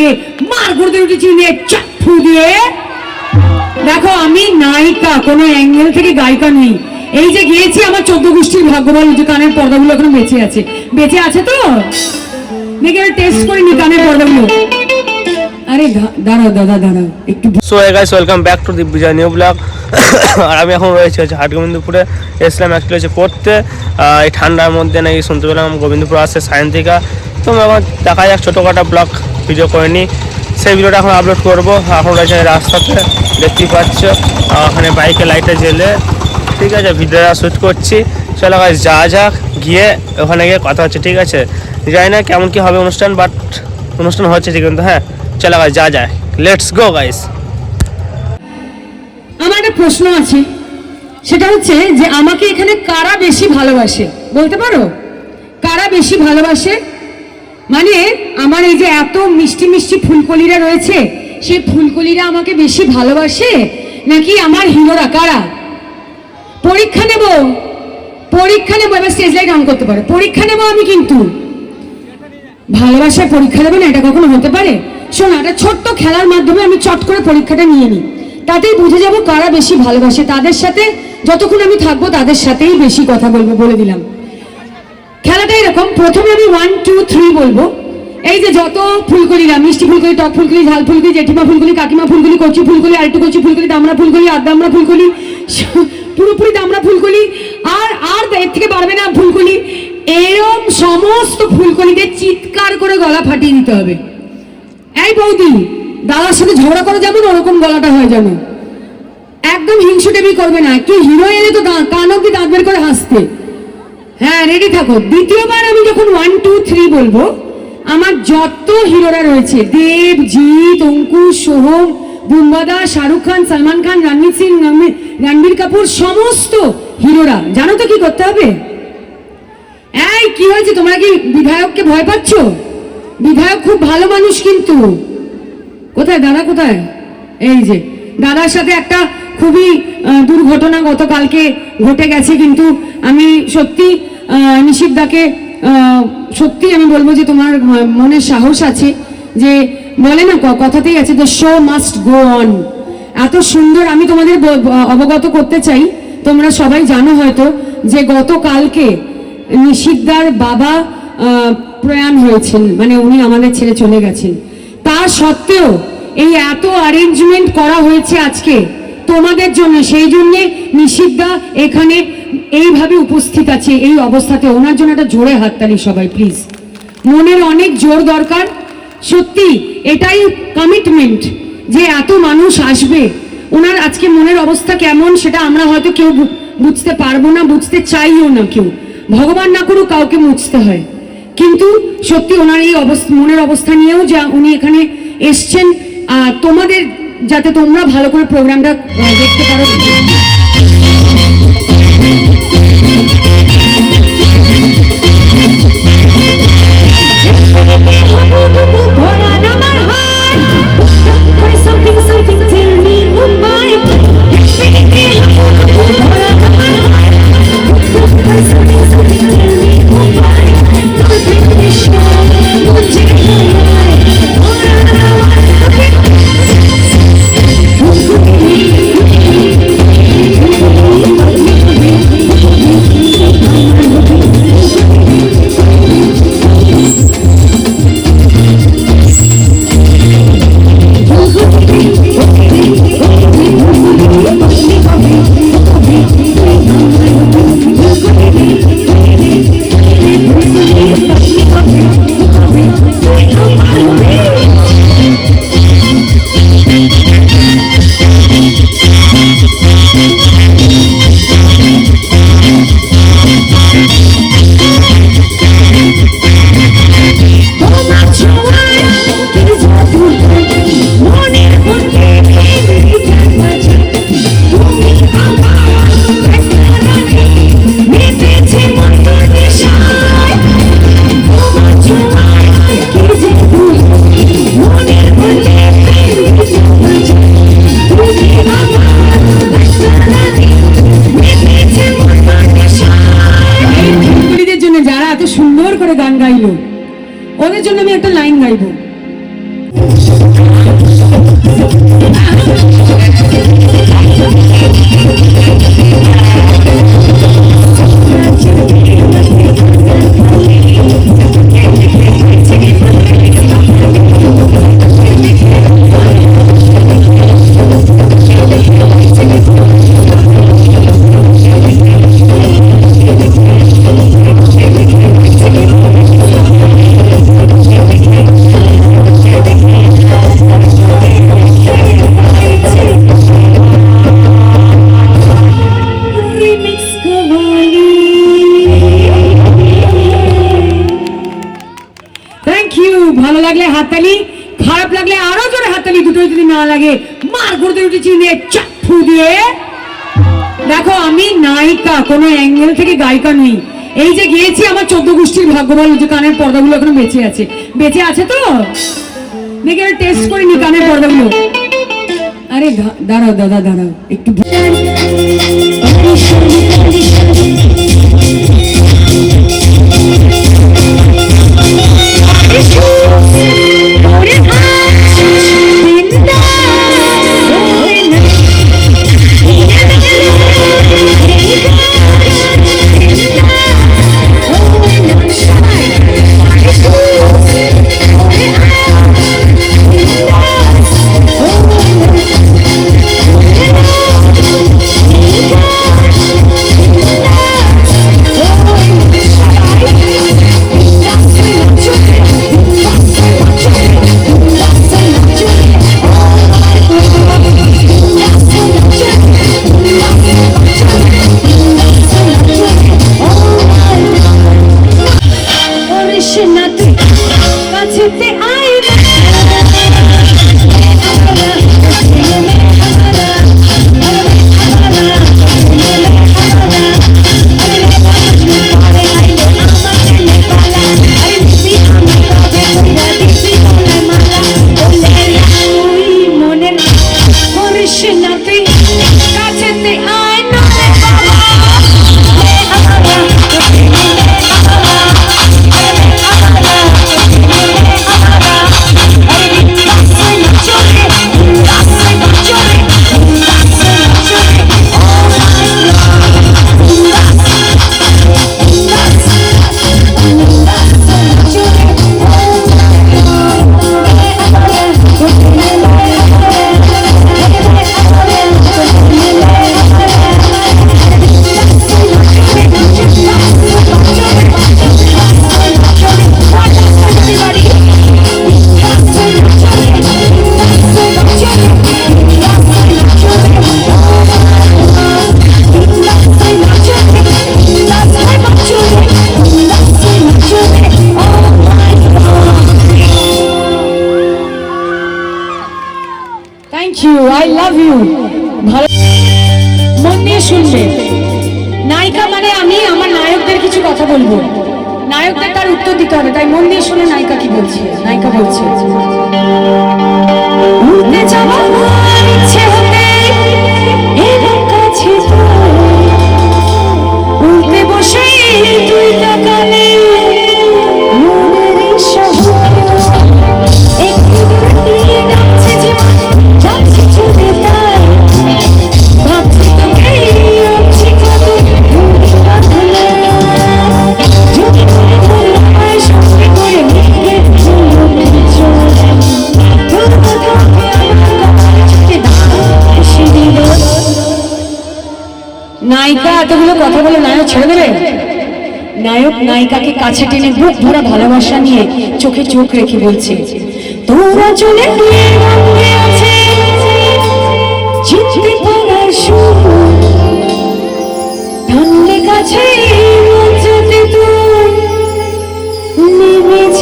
লাগে, মার করতে উঠেছি নিয়ে চাপু দিয়ে। দেখো, আমি নায়িকা, কোনো অ্যাঙ্গেল থেকে গায়িকা নই। এই যে গিয়েছি আমার চোদ্দ গোষ্ঠীর ভাগ্য বল যে কানের পর্দাগুলো এখনও বেঁচে আছে। বেঁচে আছে তো? টেস্ট কানের পর্দাগুলো। আমি এখন রয়েছে হচ্ছে হাট গোবিন্দপুরে এসলাম অ্যাকচুয়ালি হচ্ছে পড়তে। এই ঠান্ডার মধ্যে নাকি শুনতে পেলাম গোবিন্দপুর আসছে সায়ন্তিকা। তো আমি এখন দেখা যাক ছোটোখাটো ব্লগ ভিডিও করে নিই। সেই ভিডিওটা এখন আপলোড করব। এখন রয়েছে রাস্তাতে, দেখতেই পাচ্ছ। ওখানে বাইকে লাইটে জেলে ঠিক আছে ভিডিওটা শ্যুট করছি। চলো গাইস যা যাক। গিয়ে ওখানে গিয়ে কথা হচ্ছে, ঠিক আছে? জানি না কেমন কি হবে অনুষ্ঠান বাট অনুষ্ঠান হচ্ছে ঠিক কিন্তু হ্যাঁ। চলো গাইস যা যায় লেটস গো গাইস আমার একটা প্রশ্ন আছে। সেটা হচ্ছে যে, আমাকে এখানে কারা বেশি ভালোবাসে? বলতে পারো? কারা বেশি ভালোবাসে? মানে আমার এই যে এত মিষ্টি মিষ্টি ফুলকলিরা রয়েছে সেই ফুলকলিরা আমাকে বেশি ভালোবাসে? নাকি আমার হিরোরা কারা? পরীক্ষা নেব, পরীক্ষা নেব, এবার স্টেজ লাইট অন করতে পারে। পরীক্ষা নেব আমি কিন্তু। ভালোবাসার পরীক্ষা দেবে না, এটা কখনো হতে পারে? শোনো, একটা ছোট্ট খেলার মাধ্যমে আমি চট করে পরীক্ষাটা নিয়ে নিই। তাতেই বুঝে যাব কারা বেশি ভালোবাসে। তাদের সাথে, যতক্ষণ আমি থাকব, তাদের সাথেই বেশি কথা বলব বলে দিলাম। প্রথমে আমি ওয়ান টু থ্রি বলব। এই যে যত ফুলকলিরা মিষ্টি ফুলকলি, টক ফুলকলি, ঝাল ফুলকলি, জেঠিমা ফুলকলি, কাকিমা ফুলকলি, কচি ফুলকলি আলটু কচি ফুলকলি, দামড়া ফুলকলি, আদামড়া ফুলকলি, পুরোপুরি দামড়া ফুলকলি, আর আর এর থেকে পারবে না ফুলকলি। এরম সমস্ত ফুলকলিকে চিৎকার করে গলা ফাটিয়ে দিতে হবে। এই বৌদি, দাদার সাথে ঝগড়া করে যেমন, ওরকম গলাটা হয়ে যাবে একদম হিংসুটেবি করবে না, একটু হিরো এলে তো কান অব্দি দাঁত বের করে হাসতে। হ্যাঁ রেডি থাকো। দ্বিতীয়বার আমি যখন ওয়ান টু থ্রি বলব, আমার যত হিরোরা রয়েছে, দেব, জিৎ, অঙ্কুশ, সোহম, বুম্বাদা, শাহরুখ খান, সালমান খান রণবীর সিং রণবীর- কাপুর, সমস্ত হিরোরা, জানো তো কি করতে হবে? এই, কি হয়েছে? তোমরা কি বিধায়ককে ভয় পাচ্ছ? বিধায়ক খুব ভালো মানুষ কিন্তু। কোথায়? দাদা কোথায়? এই যে, দাদার সাথে একটা খুবই দুর্ঘটনা গতকালকে ঘটে গেছে, কিন্তু আমি সত্যি নিশিতদাকে সত্যি আমি বলব যে তোমার মনে সাহস আছে যে বলে না কথাতেই আছে the show must go on এত সুন্দর আমি তোমাদের অবগত করতে চাই। তোমরা সবাই জানো হয়তো যে গতকালকে নিশিতদার বাবা প্রয়াণ হয়েছেন মানে উনি আমাদের ছেড়ে চলে গেছেন। তা সত্ত্বেও এই এত অ্যারেঞ্জমেন্ট করা হয়েছে আজকে তোমাদের জন্য, সেই জন্য নিষিদ্ধা এখানে এইভাবে উপস্থিত আছে, এই অবস্থাতে। ওনার জন্য একটা জোরে হাততালি সবাই প্লিজ মনের অনেক জোর দরকার। সত্যি, এটাই কমিটমেন্ট যে এত মানুষ আসবে। ওনার আজকে মনের অবস্থা কেমন সেটা আমরা হয়তো কেউ বুঝতে পারব না, বুঝতে চাইও না কেউ। ভগবান না করুক কাউকে মুছতে হয়। কিন্তু সত্যি ওনার এই অবস্থা মনের অবস্থা নিয়েও যা উনি এখানে এসছেন তোমাদের যাতে তোমরা ভালো করে প্রোগ্রামটা দেখতে পারো। না লাগে। মার করতে উঠেছি দিয়ে চাপ্পু দিয়ে। দেখো, আমি নায়িকা, কোনো অ্যাঙ্গেল থেকে গায়িকা নই। এই যে গিয়েছি আমার চোদ্দ গোষ্ঠীর ভাগ্য ভালো যে কানের পর্দাগুলো এখনও বেঁচে আছে। বেঁচে আছে তো? দেখি আমি টেস্ট করিনি কানের পর্দাগুলো। আরে দাঁড়াও, দাদা, দাঁড়াও, একটু কাছেতে মানে আমি আমার নায়কদের কিছু কথা বলব। নায়কদের তার উত্তর দিতে হবে, তাই মন দিয়ে শুনে নায়িকা কি বলছে? নায়িকা বলছে নায়িকাকে কাছে টেনে বুক ভরা ভালোবাসা নিয়ে চোখে চোখ রেখে বলছে, তোরা চলে কাছে নেমেছে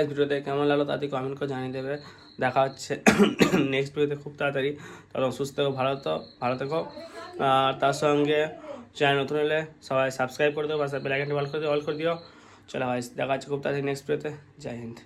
গাইজ ভিডিওতে কেমন লাগল তাদের কমেন্ট করে জানিয়ে দেবে। দেখা হচ্ছে নেক্সট ভিডিওতে খুব তাড়াতাড়ি। তখন সুস্থ থাকো, ভালো তো ভালো থেকো। আর তার সঙ্গে চ্যানেল নতুন হলে সবাই সাবস্ক্রাইব করে দেবো পাশে ব্ল্যাক অল করে দিও অল করে দিও। চলো ভাই দেখা হচ্ছে খুব তাড়াতাড়ি নেক্সট ভিডিওতে জয় হিন্দ।